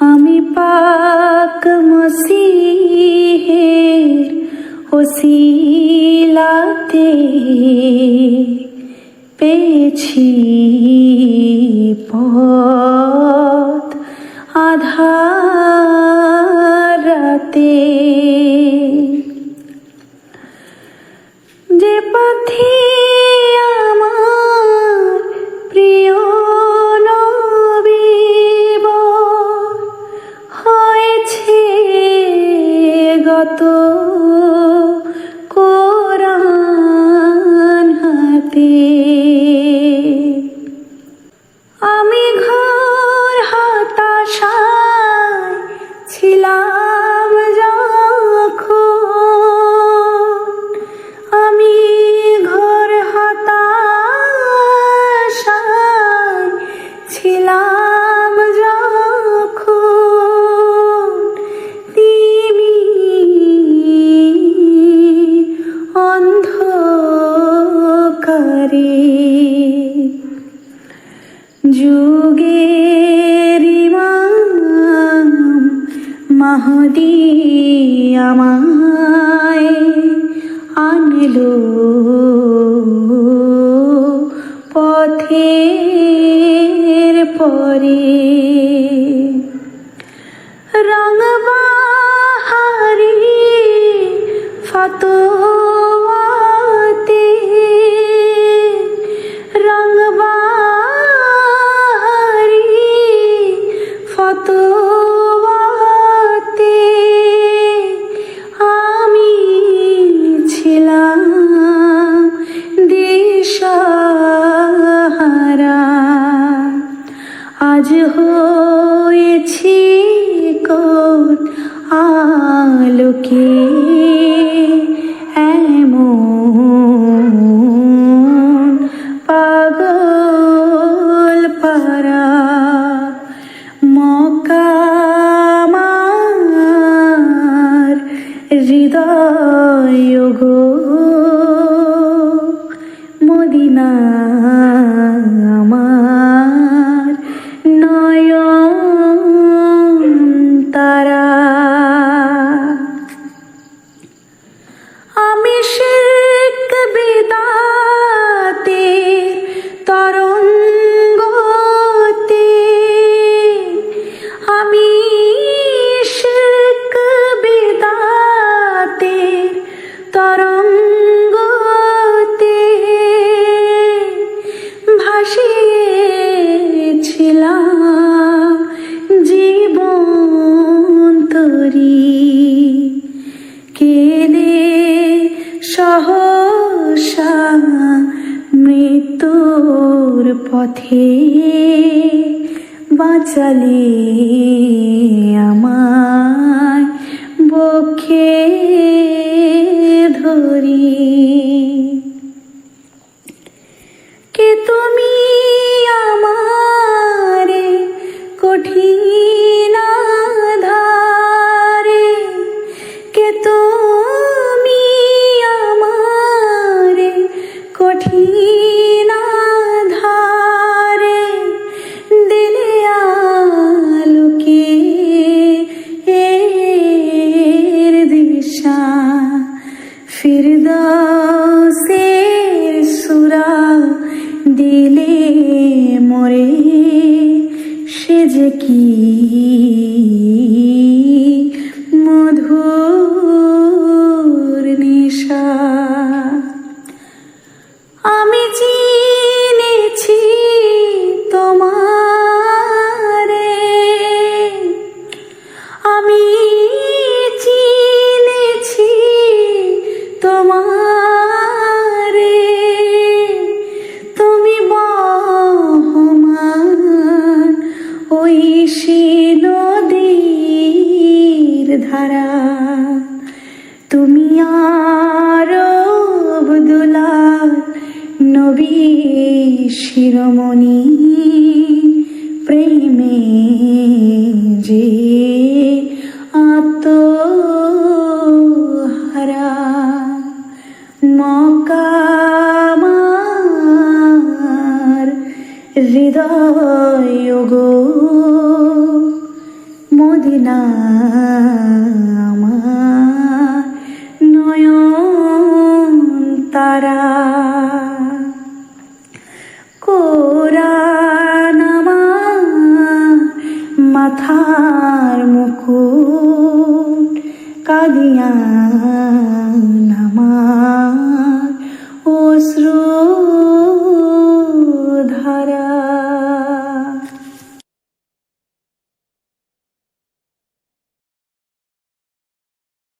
আমি পাক মসিহের ওসিলাতে পেয়েছি। যুগের ইমাম মাহদি আমায় আনলো পথের পরে। লোকে এলে সহসা মৃত্যুর পথে বাঁচালি আমার বক্ষে ধরি। কে তুমি আমারে কঠিন 地里 ধারা। তুমি আর নবী শিরোমণি প্রেমে যে আত্মহারা। মকামার হৃদয় গো। মদিনা আমার নয়ন তারা। কোরানামা মাথার মুকুট কাদিয়া